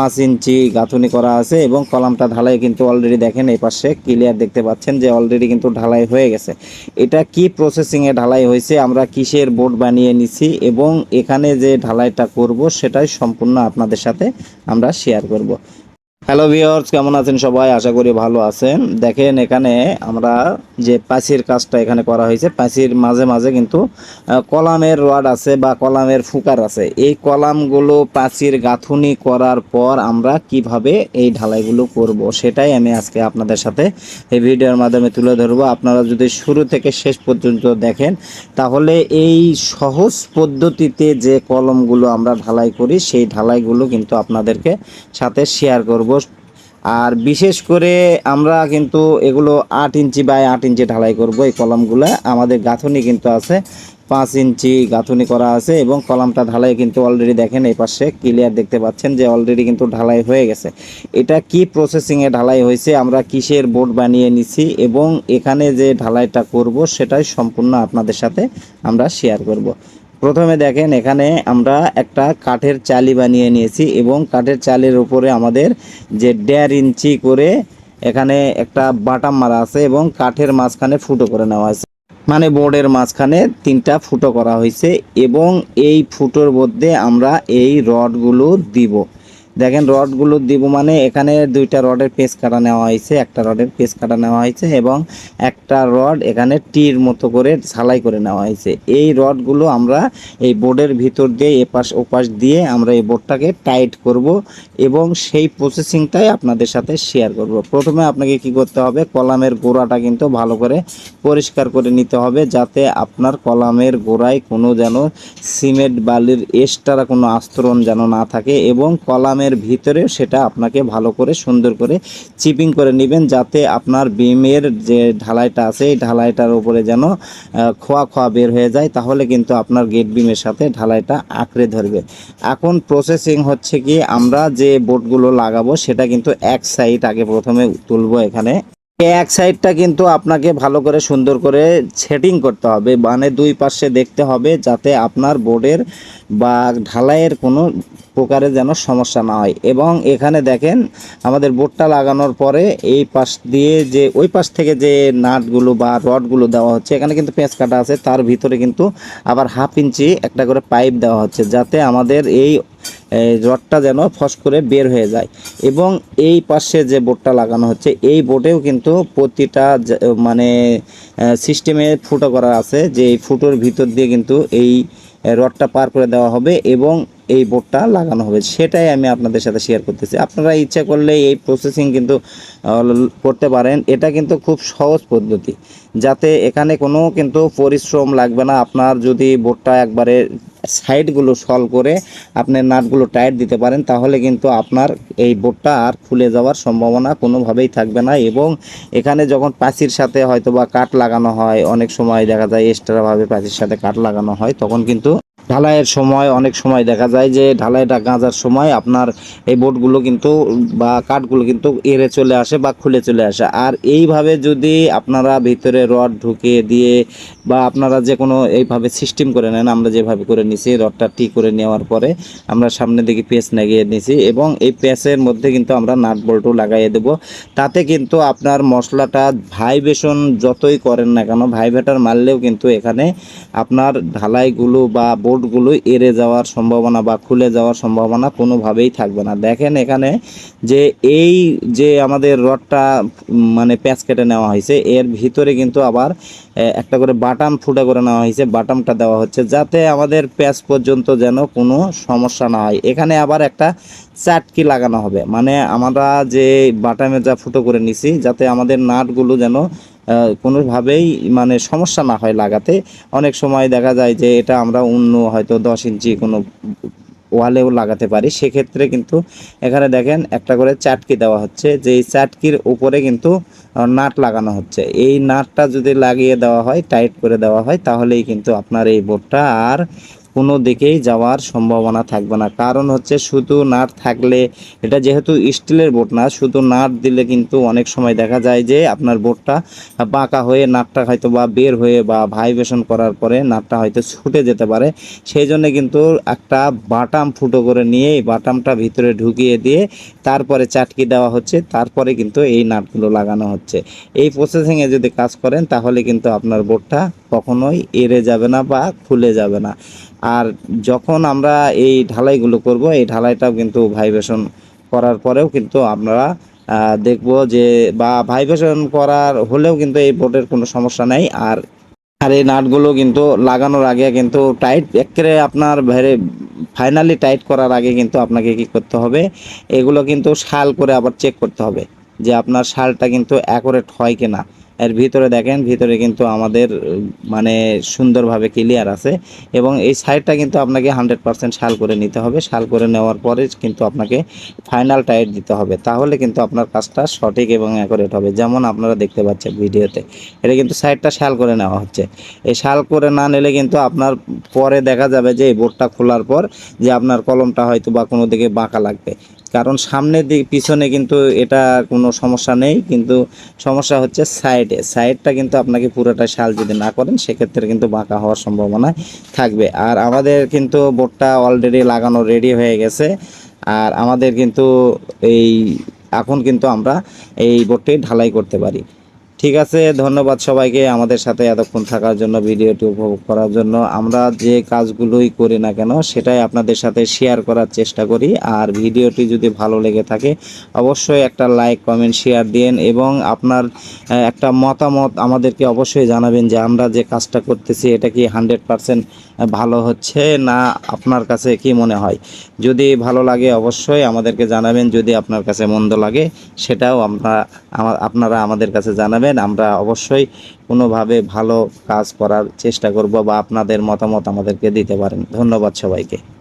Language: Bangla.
পাঁচ ইঞ্চি গাঁথুনি করা আছে এবং কলামটা ঢালাই কিন্তু অলরেডি দেখেন এই পাশে ক্লিয়ার দেখতে পাচ্ছেন যে অলরেডি কিন্তু ঢালাই হয়ে গেছে। এটা কি প্রসেসিংয়ে ঢালাই হয়েছে আমরা কিসের বোর্ড বানিয়ে নিছি এবং এখানে যে ঢালাইটা করব সেটাই সম্পূর্ণ আপনাদের সাথে আমরা শেয়ার করব। হ্যালো ভিওর্স কেমন আছেন সবাই? আশা করি ভালো আছেন। দেখেন, এখানে আমরা যে পাঁচির কাজটা এখানে করা হয়েছে, পাঁচির মাঝে মাঝে কিন্তু কলামের রড আছে বা কলামের ফুকার আছে। এই কলামগুলো পাঁচির গাঁথুনি করার পর আমরা কীভাবে এই ঢালাইগুলো করব, সেটাই আমি আজকে আপনাদের সাথে এই ভিডিওর মাধ্যমে তুলে ধরবো। আপনারা যদি শুরু থেকে শেষ পর্যন্ত দেখেন, তাহলে এই সহজ পদ্ধতিতে যে কলমগুলো আমরা ঢালাই করি, সেই ঢালাইগুলো কিন্তু আপনাদেরকে সাথে শেয়ার করব। আর বিশেষ করে আমরা কিন্তু এগুলো আট ইঞ্চি বাই আট ইঞ্চি ঢালাই করব এই কলমগুলো। আমাদের গাঁথনি কিন্তু আছে, পাঁচ ইঞ্চি গাঁথনি করা আছে এবং কলামটা ঢালাই কিন্তু অলরেডি দেখেন এই পাশে ক্লিয়ার দেখতে পাচ্ছেন যে অলরেডি কিন্তু ঢালাই হয়ে গেছে। এটা কি প্রসেসিংয়ে ঢালাই হয়েছে আমরা কিসের বোর্ড বানিয়ে নিছি এবং এখানে যে ঢালাইটা করব সেটাই সম্পূর্ণ আপনাদের সাথে আমরা শেয়ার করব। প্রথমে দেখেন এখানে আমরা একটা কাঠের চালি বানিয়ে নিয়েছি এবং কাঠের চালের উপরে আমাদের যে দেড় ইঞ্চি করে এখানে একটা বাটাম মারা আছে এবং কাঠের মাঝখানে ফুটো করে নেওয়া আছে মানে বোর্ডের মাঝখানে তিনটা ফুটো করা হয়েছে এবং এই ফুটোর মধ্যে আমরা এই রডগুলো দিব। দেখেন রডগুলো দিব মানে এখানে দুইটা রডের পেস কাটা নেওয়া হয়েছে, একটা রডের পেস কাটা নেওয়া হয়েছে এবং একটা রড এখানে টির মতো করে ঝালাই করে নেওয়া হয়েছে। এই রডগুলো আমরা এই বোর্ডের ভিতর দিয়ে এপাশ ওপাশ দিয়ে আমরা এই বোর্ডটাকে টাইট করব এবং সেই প্রসেসিংটাই আপনাদের সাথে শেয়ার করব। প্রথমে আপনাকে কি করতে হবে, কলামের গোড়াটা কিন্তু ভালো করে পরিষ্কার করে নিতে হবে যাতে আপনার কলামের গোড়ায় কোনো যেন সিমেন্ট বালির এক্সট্রা কোনো আস্তরণ যেন না থাকে এবং কলামের ভিতরে সেটা আপনাকে ভালো করে সুন্দর করে চিপিং করে নেবেন যাতে আপনার বিমের যে ঢালাইটা আছে, এই ঢালাইটার উপরে যেন খোয়া খোয়া বের হয়ে যায়, তাহলে কিন্তু আপনার গেট বিমের সাথে ঢালাইটা আঁকড়ে ধরবে। এখন প্রসেসিং হচ্ছে কি, আমরা যে বোর্ডগুলো লাগাবো সেটা কিন্তু এক সাইড আগে প্রথমে তুলবো এখানে। এক সাইডটা কিন্তু আপনাকে ভালো করে সুন্দর করে সেটিং করতে হবে মানে দুই পাশে দেখতে হবে যাতে আপনার বোর্ডের বা ঢালাইয়ের কোনো প্রকারে যেন সমস্যা না হয়। এবং এখানে দেখেন, আমাদের বোর্ডটা লাগানোর পরে এই পাশ দিয়ে যে, ওই পাশ থেকে যে নাটগুলো বা রডগুলো দেওয়া হচ্ছে, এখানে কিন্তু পেঁচ কাটা আছে, তার ভিতরে কিন্তু আবার হাফ ইঞ্চি একটা করে পাইপ দেওয়া হচ্ছে, যাতে আমাদের এই রডটা যেন ফস করে বের হয়ে যায়। এবং এই পাশে যে বোর্ডটা লাগানো হচ্ছে, এই বোর্ডেও কিন্তু প্রতিটা মানে সিস্টেমে ফুটো করা আছে যে এই ফুটোর ভিতর দিয়ে কিন্তু এই রডটা পার করে দেওয়া হবে এবং এই বোর্ডটা লাগানো হবে। সেটাই আমি আপনাদের সাথে শেয়ার করতেছি। আপনারা ইচ্ছা করলে এই প্রসেসিং কিন্তু করতে পারেন। এটা কিন্তু খুব সহজ পদ্ধতি। যাতে এখানে কোনো কিন্তু পরিশ্রম লাগবে না। আপনার যদি বোর্ডটা একবারে সাইডগুলো সল করে আপনি নাটগুলো টাইট দিতে পারেন, তাহলে কিন্তু আপনার এই বোর্ডটা আর খুলে যাওয়ার সম্ভাবনা কোনোভাবেই থাকবে না। এবং এখানে যখন পাঁচির সাথে হয়তো বা কাঠ লাগানো হয়, অনেক সময় দেখা যায় এক্সট্রাভাবে পাঁচির সাথে কাঠ লাগানো হয়, তখন কিন্তু ঢালাইয়ের সময় অনেক সময় দেখা যায় যে ঢালাইটা গাঁজার সময় আপনার এই বোর্ডগুলো কিন্তু বা কাঠগুলো কিন্তু এড়ে চলে আসে বা খুলে চলে আসে। আর এইভাবে যদি আপনারা ভিতরে রড ঢুকিয়ে দিয়ে বা আপনারা যে কোনো এইভাবে সিস্টেম করে নেন, আমরা যেভাবে করে নিছি, রডটা টি করে নেওয়ার পরে আমরা সামনের দিকে পেঁচ লাগিয়ে নিছি এবং এই পেঁচের মধ্যে কিন্তু আমরা নাট বল্টু লাগাইয়ে দেব। তাতে কিন্তু আপনার মশলাটা ভাইব্রেশন যতই করেন না কেন, ভাইব্রেটার মারলেও কিন্তু এখানে আপনার ঢালাইগুলো বা বোর্ডগুলো এড়ে যাওয়ার সম্ভাবনা বা খুলে যাওয়ার সম্ভাবনা কোনোভাবেই থাকবে না। দেখেন এখানে যে এই যে আমাদের রডটা মানে প্যাচ কেটে নেওয়া হয়েছে, এর ভিতরে কিন্তু আবার একটা করে বাটাম ফুটা করে নেওয়া হয়েছে, বাটামটা দেওয়া হচ্ছে, যাতে আমাদের প্যাচ পর্যন্ত যেন কোনো সমস্যা না হয়। এখানে আবার একটা চাটকি লাগানো হবে। মানে আমরা যে বাটামে যা ফুটো করে নিছি, যাতে আমাদের নাটগুলো যেন কোনোভাবেই মানে সমস্যা না হয় লাগাতে। অনেক সময় দেখা যায় যে এটা আমরা অন্য হয়তো দশ ইঞ্চি কোনো ওয়ালেও লাগাতে পারি। সেক্ষেত্রে কিন্তু এখানে দেখেন একটা করে চাটকি দেওয়া হচ্ছে। যে এই চাটকির উপরে কিন্তু নাট লাগানো হচ্ছে। এই নাটটা যদি লাগিয়ে দেওয়া হয়, টাইট করে দেওয়া হয়, তাহলেই কিন্তু আপনার এই বোর্ডটা আর কোনো দিকেই যাওয়ার সম্ভাবনা থাকবে না। কারণ হচ্ছে শুধু নাট থাকলে, এটা যেহেতু স্টিলের বোট না, শুধু নাট দিলে কিন্তু অনেক সময় দেখা যায় যে আপনার বোটটা বাঁকা হয়ে নাটটা হয়তো বা বের হয়ে বা ভাইব্রেশন করার পরে নাটটা হয়তো ছুটে যেতে পারে। সেই জন্য কিন্তু একটা বাটাম ফুটো করে নিয়ে এই বাটামটা ভিতরে ঢুকিয়ে দিয়ে তারপরে চাটকি দেওয়া হচ্ছে, তারপরে কিন্তু এই নাটগুলো লাগানো হচ্ছে। এই প্রসেসিংয়ে যদি কাজ করেন, তাহলে কিন্তু আপনার বোটটা কখনোই এড়ে যাবে না বা খুলে যাবে না। আর যখন আমরা এই ঢালাইগুলো করব, এই ঢালাইটাও কিন্তু ভাইব্রেশন করার পরেও কিন্তু আপনারা দেখব যে বা ভাইব্রেশন করার হলেও কিন্তু এই বোটের কোনো সমস্যা নাই। আর আর এই নাটগুলো কিন্তু লাগানোর আগে কিন্তু টাইট, একেবারে আপনার ভেরে ফাইনালি টাইট করার আগে কিন্তু আপনাকে কি করতে হবে, এগুলো কিন্তু শাল করে আবার চেক করতে হবে যে আপনার শালটা কিন্তু অ্যাকোরেট হয় কিনা। এর ভিতরে দেখেন, ভিতরে কিন্তু আমাদের মানে সুন্দরভাবে ক্লিয়ার আছে এবং এই সাইডটা কিন্তু আপনাকে হান্ড্রেড পার্সেন্ট শাল করে নিতে হবে। শাল করে নেওয়ার পরে কিন্তু আপনাকে ফাইনাল টাইট দিতে হবে। তাহলে কিন্তু আপনার কাজটা সঠিক এবং অ্যাকোরেট হবে। যেমন আপনারা দেখতে পাচ্ছেন ভিডিওতে, এটা কিন্তু সাইডটা শাল করে নেওয়া হচ্ছে। এই শাল করে না নিলে কিন্তু আপনার পরে দেখা যাবে যে এই বোর্ডটা খোলার পর যে আপনার কলমটা হয়তো বা কোনো দিকে বাঁকা লাগবে। কারণ সামনের দিক পিছনে কিন্তু এটা কোনো সমস্যা নেই, কিন্তু সমস্যা হচ্ছে সাইডে। সাইডটা কিন্তু আপনাকে পুরোটা শাল যদি না করেন, সেক্ষেত্রে কিন্তু বাঁকা হওয়ার সম্ভাবনা থাকবে। আর আমাদের কিন্তু বোর্ডটা অলরেডি লাগানো রেডি হয়ে গেছে। আর আমাদের কিন্তু এই, এখন কিন্তু আমরা এই বোর্ডটি ঢালাই করতে পারি। ঠিক আছে, ধন্যবাদ সবাইকে আমাদের সাথে এতক্ষণ থাকার জন্য, ভিডিওটি উপভোগ করার জন্য। আমরা যে কাজগুলোই করি না কেন, সেটাই আপনাদের সাথে শেয়ার করার চেষ্টা করি। আর ভিডিওটি যদি ভালো লেগে থাকে, অবশ্যই একটা লাইক কমেন্ট শেয়ার দিন এবং আপনার একটা মতামত আমাদেরকে অবশ্যই জানাবেন যে আমরা যে কাজটা করতেছি, এটা কি হান্ড্রেড পারসেন্ট ভালো হচ্ছে না আপনার কাছে কি মনে হয়? যদি ভালো লাগে অবশ্যই আমাদেরকে জানাবেন, যদি আপনার কাছে মন্দ লাগে, সেটাও আমরা, আমা- আপনারা আমাদের কাছে জানাবেন। আমরা অবশ্যই কোনোভাবে ভালো কাজ করার চেষ্টা করব বা আপনাদের মতামত আমাদেরকে দিতে পারেন। ধন্যবাদ সবাইকে।